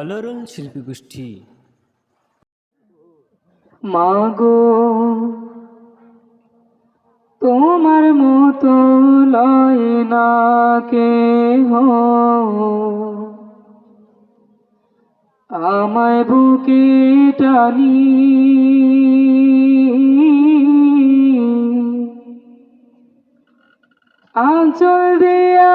কলরল শিল্পী গোষ্ঠী মাগো তোমার মতো লয় না কে আমায় বুকে টানি আঁচল দিয়া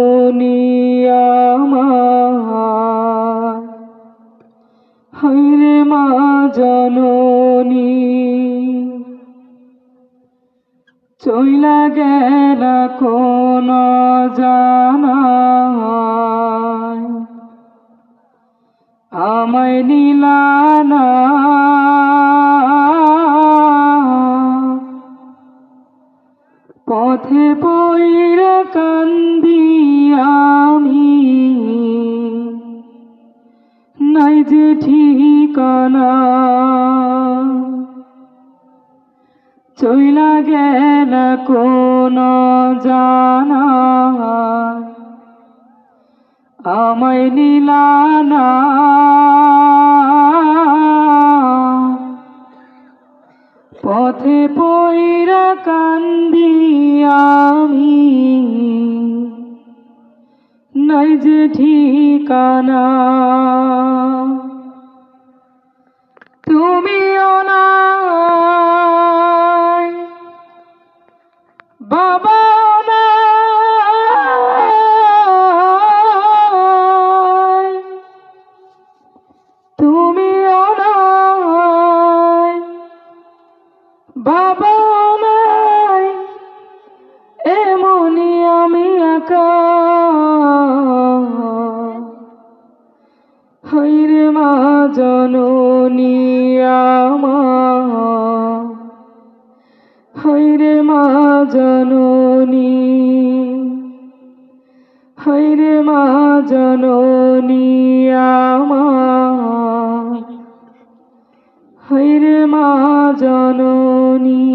চইলা গেল কোন জানা আমায় নীলানা পথে পইরা কান্দি আমি। নাই যে ঠিকানা। চইলা গেল কোন জানা। আমায় নীলানা পথে পইরা কান্দি আমি। নাই যে ঠিকানা। হৈরে মা জননী হৈরে মা জননী হৈরে মা জননী হৈরে মা জননী,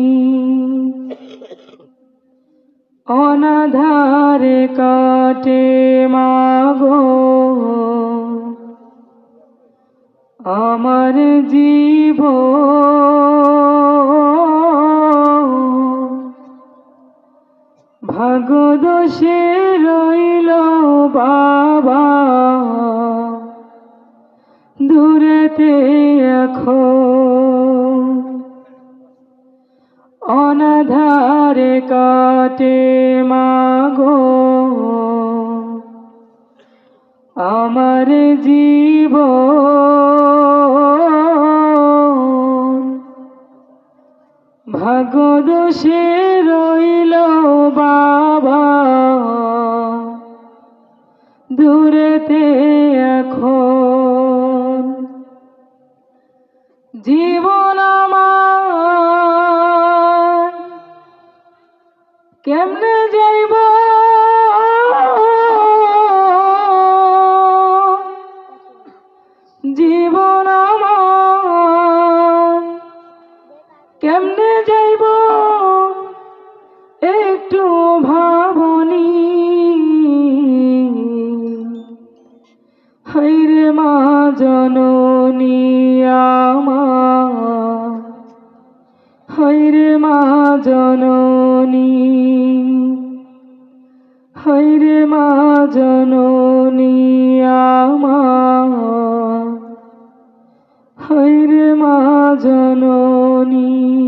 অনাধারে কাটে মাগো। আমার জীব। ভাগদোষে রইল বাবা। দূরেতে এখন অনাধারে কাটে মাগো। আমার জীব। ভাগদোষে রইল বাবা। দূরেতে এখন ভাবনি। হৈরে মা জননী আমার। হৈরে মা জননী। হৈরে মা জননী আমার। হৈরে মা জননী।